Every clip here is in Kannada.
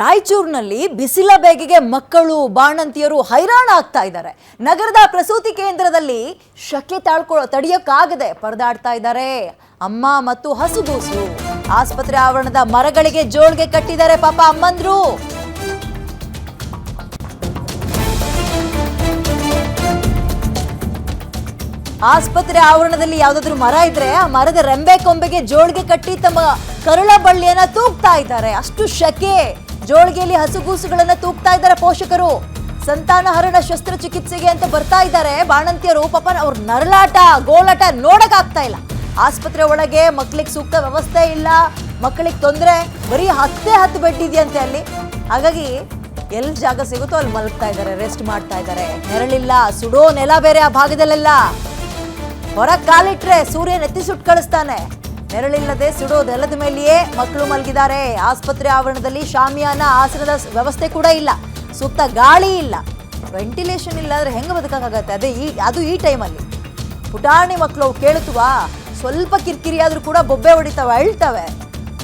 ರಾಯಚೂರಿನಲ್ಲಿ ಬಿಸಿಲ ಬೇಗೆಗೆ ಮಕ್ಕಳು, ಬಾಣಂತಿಯರು ಹೈರಾಣ ಆಗ್ತಾ ಇದ್ದಾರೆ. ನಗರದ ಪ್ರಸೂತಿ ಕೇಂದ್ರದಲ್ಲಿ ಶಕೆ ತಾಳ್ಕೊ, ತಡೆಯೋಕ್ಕಾಗದೆ ಪರದಾಡ್ತಾ ಇದ್ದಾರೆ. ಅಮ್ಮ ಮತ್ತು ಹಸುಗೂಸು ಆಸ್ಪತ್ರೆ ಆವರಣದ ಮರಗಳಿಗೆ ಜೋಳ್ಗೆ ಕಟ್ಟಿದ್ದಾರೆ ಪಾಪ ಅಮ್ಮಂದ್ರು. ಆಸ್ಪತ್ರೆ ಆವರಣದಲ್ಲಿ ಯಾವ್ದಾದ್ರು ಮರ ಇದ್ರೆ ಆ ಮರದ ರೆಂಬೆ ಕೊಂಬೆಗೆ ಜೋಳಿಗೆ ಕಟ್ಟಿ ತಮ್ಮ ಕರುಳ ಬಳ್ಳಿಯನ್ನ ತೂಗ್ತಾ ಇದ್ದಾರೆ. ಅಷ್ಟು ಶಕೆ. ಜೋಳಿಗೆಯಲ್ಲಿ ಹಸುಗೂಸುಗಳನ್ನ ತೂಗ್ತಾ ಇದ್ದಾರೆ ಪೋಷಕರು. ಸಂತಾನಹರಣ ಶಸ್ತ್ರಚಿಕಿತ್ಸೆಗೆ ಅಂತ ಬರ್ತಾ ಇದ್ದಾರೆ. ಬಾಣಂತಿಯರು ಪಾಪ ಅವ್ರ ನರಳಾಟ, ಗೋಳಾಟ ನೋಡಕ್ ಆಗ್ತಾ ಇಲ್ಲ. ಆಸ್ಪತ್ರೆ ಒಳಗೆ ಮಕ್ಳಿಗೆ ಸೂಕ್ತ ವ್ಯವಸ್ಥೆ ಇಲ್ಲ ಮಕ್ಕಳಿಗೆ ತೊಂದರೆ, ಬರೀ ಹತ್ತೇ ಹತ್ತು ಬೆಡ್ ಇದೆಯಂತೆ ಅಲ್ಲಿ. ಹಾಗಾಗಿ ಎಲ್ಲಿ ಜಾಗ ಸಿಗುತ್ತೋ ಅಲ್ಲಿ ಮಲಗ್ತಾ ಇದ್ದಾರೆ, ರೆಸ್ಟ್ ಮಾಡ್ತಾ ಇದ್ದಾರೆ. ನೆರಳಿಲ್ಲ, ಸುಡೋ ನೆಲ ಬೇರೆ ಆ ಭಾಗದಲ್ಲೆಲ್ಲ. ಹೊರಗೆ ಕಾಲಿಟ್ರೆ ಸೂರ್ಯನ ಎತ್ತಿ ಸುಟ್ಟು ಕಳಿಸ್ತಾನೆ ನೆರಳಿಲ್ಲದೆ ಸುಡೋ ನೆಲದ ಮೇಲೆಯೇ ಮಕ್ಕಳು ಮಲಗಿದ್ದಾರೆ. ಆಸ್ಪತ್ರೆ ಆವರಣದಲ್ಲಿ ಶಾಮಿಯಾನ ಆಸನದ ವ್ಯವಸ್ಥೆ ಕೂಡ ಇಲ್ಲ. ಸುತ್ತ ಗಾಳಿ ಇಲ್ಲ. ವೆಂಟಿಲೇಷನ್ ಇಲ್ಲ ಅಂದ್ರೆ ಹೆಂಗೆ ಬದುಕಾಗತ್ತೆ ಅದೇ ಈ, ಅದು ಈ ಟೈಮಲ್ಲಿ. ಪುಟಾಣಿ ಮಕ್ಕಳು ಕೇಳುತ್ತವಾ ಸ್ವಲ್ಪ ಕಿರಿಕಿರಿ ಆದ್ರೂ ಕೂಡ ಬೊಬ್ಬೆ ಹೊಡಿತಾವೆ, ಅಳ್ತವೆ.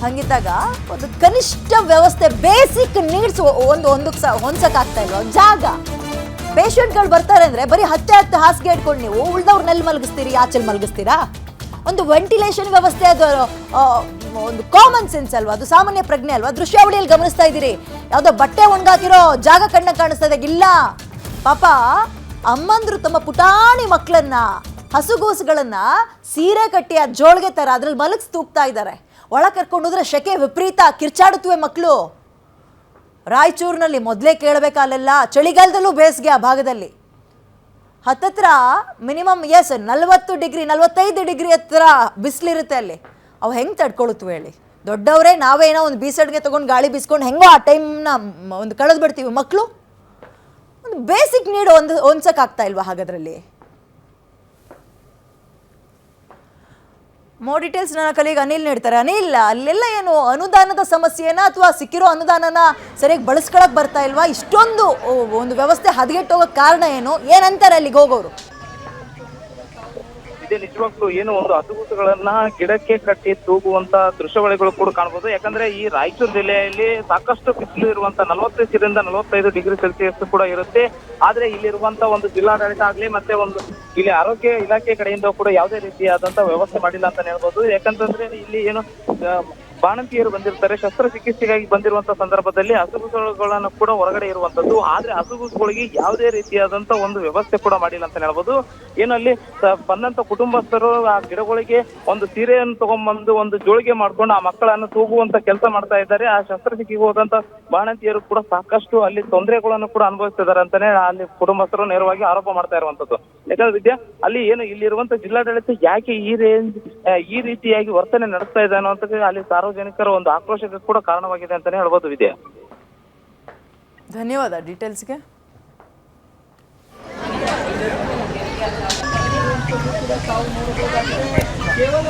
ಹಂಗಿದ್ದಾಗ ಒಂದು ಕನಿಷ್ಠ ವ್ಯವಸ್ಥೆ ಬೇಸಿಕ್ ನೀಡ್ಸ್ ಒಂದು ಒಂದು ಸ, ಹೊಂದ್ಸಕ್ಕಾಗ್ತಾ ಇಲ್ವ ಜಾಗ. ಪೇಷಂಟ್ಗಳು ಬರ್ತಾರೆ ಅಂದ್ರೆ ಬರೀ ಹತ್ತೆ ಹತ್ತು ಹಾಸಿಗೆ ಇಟ್ಕೊಂಡು ನೀವು ಉಳ್ದವ್ರನ್ನೆಲ್ಲಿ ಮಲಗಿಸ್ತೀರಿ? ಆಚೆಲ್ ಮಲಗಿಸ್ತೀರಾ? ಒಂದು ವೆಂಟಿಲೇಷನ್ ವ್ಯವಸ್ಥೆ ಅದು ಒಂದು ಕಾಮನ್ ಸೆನ್ಸ್ ಅಲ್ವಾ? ಅದು ಸಾಮಾನ್ಯ ಪ್ರಜ್ಞೆ ಅಲ್ವಾ? ದೃಶ್ಯಾವಳಿಯಲ್ಲಿ ಗಮನಿಸ್ತಾ ಇದ್ದೀರಿ. ಯಾವುದೋ ಬಟ್ಟೆ ಒಣಗಾಕಿರೋ ಜಾಗ ಕಣ್ಣ ಕಾಣಿಸ್ತಾ ಇದೆ. ಇಲ್ಲ. ಪಾಪ, ಅಮ್ಮಂದ್ರು ತಮ್ಮ ಪುಟಾಣಿ ಮಕ್ಕಳನ್ನ ಹಸುಗೂಸುಗಳನ್ನ ಸೀರೆ ಕಟ್ಟಿ ಆ ಜೋಳಿಗೆ ತರ ಅದ್ರಲ್ಲಿ ಮಲಗಿಸ್ ತೂಗ್ತಾ ಇದ್ದಾರೆ. ಒಳ ಕರ್ಕೊಂಡು ಹೋದ್ರೆ ಶೆಕೆ ವಿಪರೀತ, ಕಿರ್ಚಾಡುತ್ತವೆ ಮಕ್ಕಳು ರಾಯಚೂರಿನಲ್ಲಿ ಮೊದಲೇ ಕೇಳಬೇಕಾ ಅಲ್ಲೆಲ್ಲ, ಚಳಿಗಾಲದಲ್ಲೂ ಬೇಸಿಗೆ ಆ ಭಾಗದಲ್ಲಿ. ಹತ್ತತ್ರ ಮಿನಿಮಮ್ ಎಸ್ ನಲವತ್ತು ಡಿಗ್ರಿ, ನಲ್ವತ್ತೈದು ಡಿಗ್ರಿ ಹತ್ರ ಬಿಸಿಲಿರುತ್ತೆ ಅಲ್ಲಿ. ಅವು ಹೆಂಗೆ ತಡ್ಕೊಳುತ್ತವೆ ಹೇಳಿ? ದೊಡ್ಡವರೇ ನಾವೇನೋ ಒಂದು ಬೀಸಡ್ಗೆ ತೊಗೊಂಡು ಗಾಳಿ ಬೀಸ್ಕೊಂಡು ಹೆಂಗೋ ಆ ಟೈಮ್ನ ಒಂದು ಕಳೆದು ಬಿಡ್ತೀವಿ ಮಕ್ಕಳು ಒಂದು ಬೇಸಿಕ್ ನೀಡು ಒಂದು ಹೊಂದ್ಸಕ್ಕಾಗ್ತಾ ಇಲ್ವಾ ಹಾಗಾದ್ರಲ್ಲಿ? ಮೋ ಡೀಟೇಲ್ಸ್ ನನ್ನ ಕಲೀಗ್ ಅನಿಲ್ ನೀಡ್ತಾರೆ. ಅನಿಲ್, ಅಲ್ಲೆಲ್ಲ ಏನು ಅನುದಾನದ ಸಮಸ್ಯೆನ ಅಥವಾ ಸಿಕ್ಕಿರೋ ಅನುದಾನನ ಸರಿಯಾಗಿ ಬಳಸ್ಕೊಳಕ್ ಬರ್ತಾ ಇಲ್ವಾ? ಇಷ್ಟೊಂದು ಒಂದು ವ್ಯವಸ್ಥೆ ಹದಗೆಟ್ಟೋಗಕ್ಕೆ ಕಾರಣ ಏನು? ಏನಂತಾರೆ ಅಲ್ಲಿಗೆ ಹೋಗೋರು? ಇದೇ ನಿಜವಾಗ್ಲೂ ಏನು ಒಂದು ಅದ್ಭುತಗಳನ್ನ ಗಿಡಕ್ಕೆ ಕಟ್ಟಿ ತೂಗುವಂತ ದೃಶ್ಯಾವಳಿಗಳು ಕೂಡ ಕಾಣಬಹುದು ಯಾಕಂದ್ರೆ ಈ ರಾಯಚೂರು ಜಿಲ್ಲೆಯಲ್ಲಿ ಸಾಕಷ್ಟು ಬಿಸಿಲು ಇರುವಂತ ನಲವತ್ತೈದರಿಂದ ನಲವತ್ತೈದು ಡಿಗ್ರಿ ಸೆಲ್ಸಿಯಸ್ ಕೂಡ ಇರುತ್ತೆ. ಆದ್ರೆ ಇಲ್ಲಿರುವಂತ ಒಂದು ಜಿಲ್ಲಾಡಳಿತ ಆಗ್ಲಿ ಮತ್ತೆ ಒಂದು ಇಲ್ಲಿ ಆರೋಗ್ಯ ಇಲಾಖೆ ಕಡೆಯಿಂದ ಕೂಡ ಯಾವುದೇ ರೀತಿಯಾದಂತ ವ್ಯವಸ್ಥೆ ಮಾಡಿಲ್ಲ ಅಂತ ಹೇಳ್ಬೋದು. ಯಾಕಂತಂದ್ರೆ ಇಲ್ಲಿ ಏನು ಬಾಣಂತಿಯರು ಬಂದಿರ್ತಾರೆ, ಶಸ್ತ್ರಚಿಕಿತ್ಸೆಗಾಗಿ ಬಂದಿರುವಂತ ಸಂದರ್ಭದಲ್ಲಿ ಹಸುಗುಸುಗಳನ್ನು ಕೂಡ ಹೊರಗಡೆ ಇರುವಂತದ್ದು. ಆದ್ರೆ ಹಸುಗುಸುಗಳಿಗೆ ಯಾವುದೇ ರೀತಿಯಾದಂತ ಒಂದು ವ್ಯವಸ್ಥೆ ಕೂಡ ಮಾಡಿಲ್ಲ ಅಂತ ಹೇಳ್ಬೋದು. ಏನಲ್ಲಿ ಬಂದಂತ ಕುಟುಂಬಸ್ಥರು ಆ ಗಿಡಗಳಿಗೆ ಒಂದು ಸೀರೆಯನ್ನು ತಗೊಂಡ್ಬಂದು ಒಂದು ಜೋಳಿಗೆ ಮಾಡ್ಕೊಂಡು ಆ ಮಕ್ಕಳನ್ನು ತೂಗುವಂತ ಕೆಲಸ ಮಾಡ್ತಾ ಇದ್ದಾರೆ. ಆ ಶಸ್ತ್ರಚಿಕಿತ್ಸೆಗೆ ಹೋದಂತ ಬಾಣಂತಿಯರು ಕೂಡ ಸಾಕಷ್ಟು ಅಲ್ಲಿ ತೊಂದರೆಗಳನ್ನು ಕೂಡ ಅನುಭವಿಸ್ತಿದ್ದಾರೆ ಅಂತಾನೆ ಅಲ್ಲಿ ಕುಟುಂಬಸ್ಥರು ನೇರವಾಗಿ ಆರೋಪ ಮಾಡ್ತಾ ಇರುವಂತದ್ದು. ಯಾಕಂದ್ರೆ ವಿದ್ಯಾ, ಅಲ್ಲಿ ಏನು ಇಲ್ಲಿರುವಂತ ಜಿಲ್ಲಾಡಳಿತ ಯಾಕೆ ಈ ರೇಂಜ್ ಈ ರೀತಿಯಾಗಿ ವರ್ತನೆ ನಡೆಸ್ತಾ ಇದೆ ಅಂತ ಅಲ್ಲಿ ಸಾರ್ವಜನಿಕರ ಒಂದು ಆಕ್ರೋಶಕ್ಕೆ ಕೂಡ ಕಾರಣವಾಗಿದೆ ಅಂತಾನೆ ಹೇಳ್ಬೋದು ವಿದ್ಯಾ. ಧನ್ಯವಾದ ಡೀಟೇಲ್ಸ್ಗೆ. ಕೇವಲ